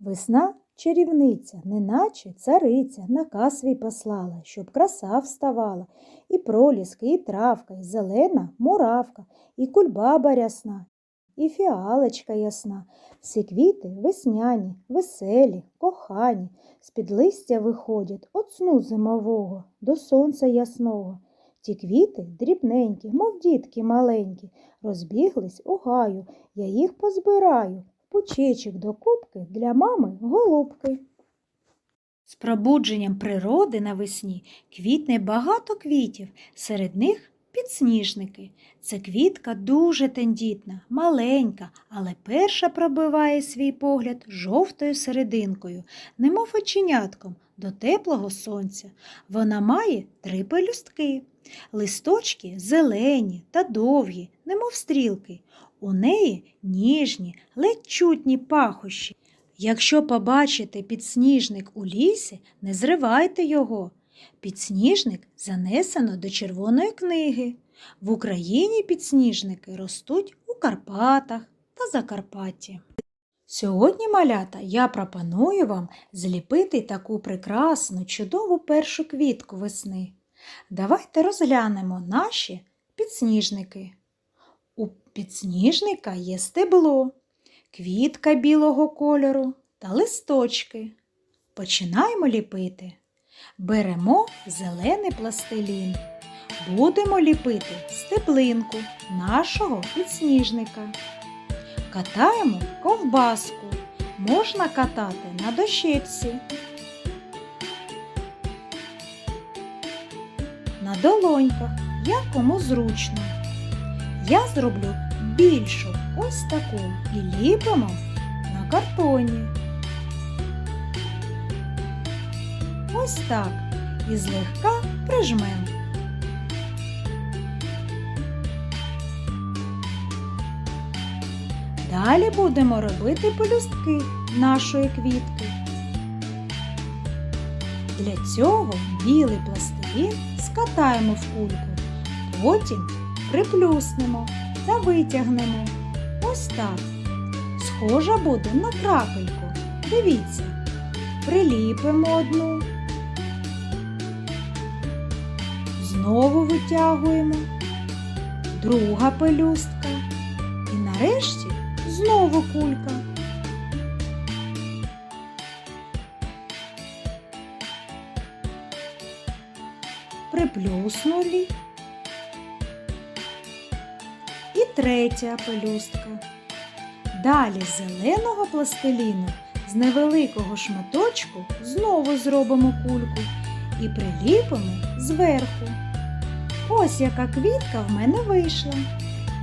Весна чарівниця, неначе цариця, наказ свій послала, щоб краса вставала, і проліски, і травка, і зелена муравка, і кульбаба рясна, і фіалочка ясна. Всі квіти весняні, веселі, кохані, з-під листя виходять от сну зимового до сонця ясного. Ті квіти дрібненькі, мов дітки маленькі, розбіглись у гаю, я їх позбираю, пучечок до кубки для мами голубки. З пробудженням природи навесні квітне багато квітів, серед них підсніжники. Це квітка дуже тендітна, маленька, але перша пробиває свій погляд жовтою серединкою, немов оченятком до теплого сонця. Вона має три пелюстки. Листочки зелені та довгі, немов стрілки. У неї ніжні, ледь чутні пахощі. Якщо побачите підсніжник у лісі, не зривайте його. Підсніжник занесено до червоної книги. В Україні підсніжники ростуть у Карпатах та Закарпатті. Сьогодні, малята, я пропоную вам зліпити таку прекрасну, чудову першу квітку весни. Давайте розглянемо наші підсніжники. Підсніжника є стебло, квітка білого кольору та листочки. Починаємо ліпити. Беремо зелений пластилін. Будемо ліпити стеблинку нашого підсніжника. Катаємо ковбаску. Можна катати на дощечці. на долоньках, як кому зручно. Я зроблю більшу ось таку і ліпимо на картоні. Ось так і злегка прижмемо. Далі будемо робити пелюстки нашої квітки. Для цього білий пластилін скатаємо в кульку, потім приплюснемо та витягнемо. Ось так. Схожа буде на крапельку. Дивіться, приліпимо одну, знову витягуємо, друга пелюстка і нарешті знову кулька. приплюснули. І третя пелюстка. Далі з зеленого пластиліну з невеликого шматочку знову зробимо кульку і приліпимо зверху. Ось яка квітка в мене вийшла.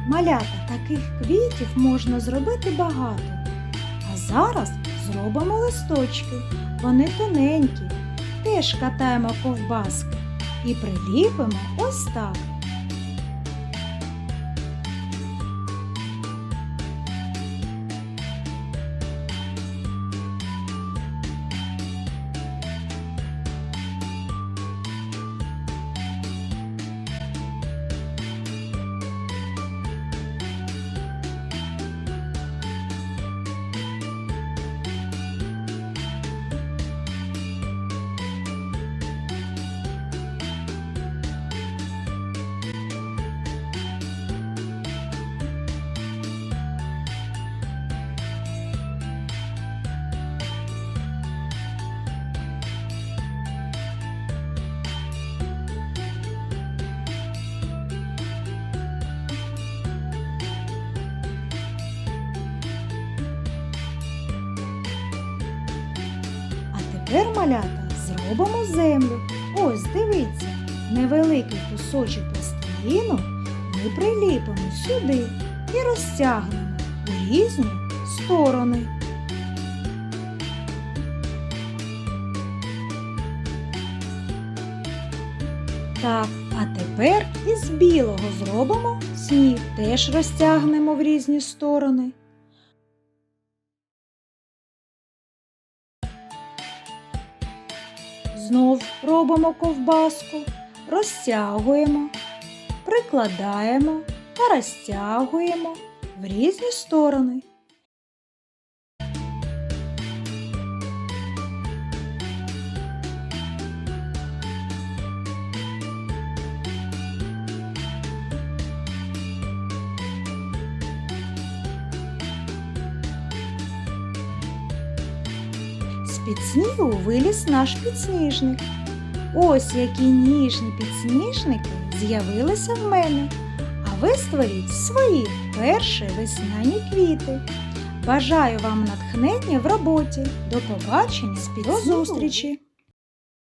Малята таких квітів можна зробити багато. А зараз зробимо листочки. Вони тоненькі. Теж катаємо ковбаски і приліпимо ось так. Тепер, малята, зробимо землю. Ось дивіться, невеликий кусочок пластиліну ми приліпимо сюди і розтягнемо у різні сторони. Так, а тепер із білого зробимо сніг, теж розтягнемо в різні сторони. Знов робимо ковбаску, розтягуємо, прикладаємо та розтягуємо в різні сторони. З-під снігу виліз наш підсніжник. Ось які ніжні підсніжники з'явилися в мене. А ви створіть свої перші весняні квіти. Бажаю вам натхнення в роботі. До побачення, до зустрічі!